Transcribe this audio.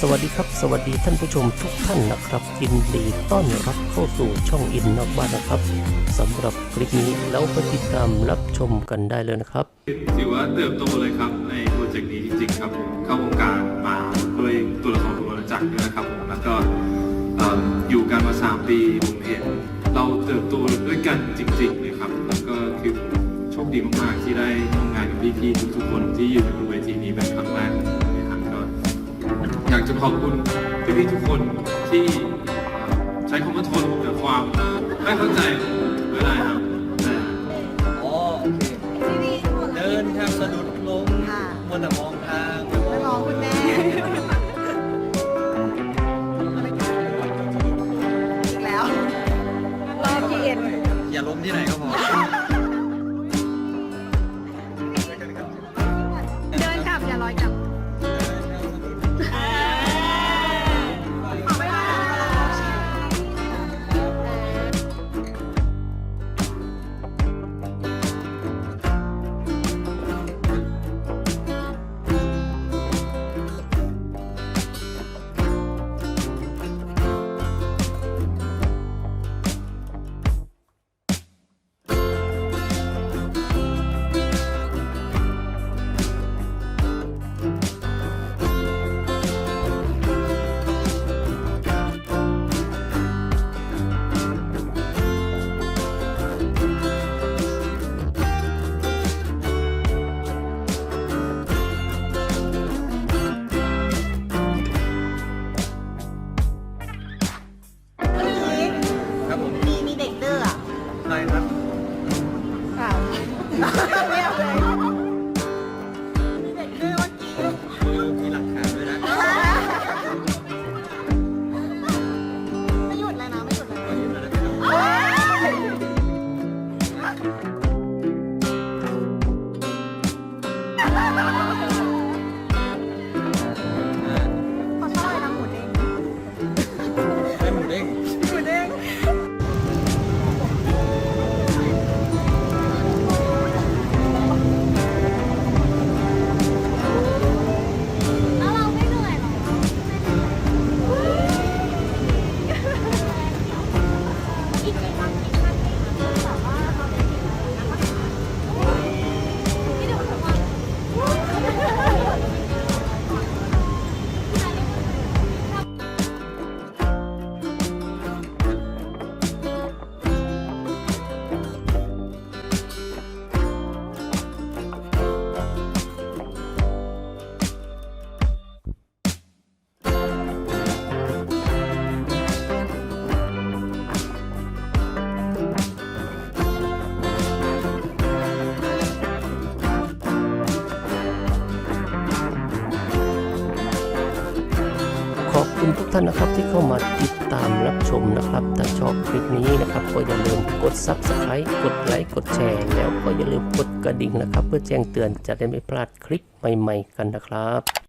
สวัสดีครับ สวัสดีท่านผู้ชมทุกท่านนะครับยินดีต้อนรับเข้าสู่ช่องอินนอกบ้านนะครับสำหรับคลิปนี้แล้วไปติดตามรับชมกันได้เลยนะครับถือว่าเติบโตเลยครับในโปรเจกต์นี้จริงๆครับผมเข้าวงการมาด้วยตัวละครตัวละจักรนะครับผมแล้วก็อยู่กันมา3ปีผมเห็นเราเติบโตด้วยกันจริงๆเลยครับแล้วก็คือโชคดีมากๆที่ได้ทำงานกับพี่ๆทุกๆคนที่อยู่บน ขอบคุณพี่ๆทุกคนที่เอ่อใช้คำว่าทนกับความไม่เข้าใจไม่ได้ครับแต่อ๋อโอเคเดินแทบสะดุดล้มค่ะมัวแต่มองทางไม่มองคุณแม่อีกแล้วรอบที่เอ็นอย่าล้มที่ไหนก็พอ Ha ha ha! คุณทุกท่านนะครับที่เข้ามาติดตามรับชมนะครับถ้าชอบคลิปนี้นะครับก็อย่าลืมกด Subscribe กดไลค์กดแชร์ แล้วก็อย่าลืมกดกระดิ่งนะครับ เพื่อแจ้งเตือนจะได้ไม่พลาดคลิปใหม่ ๆ กันนะครับ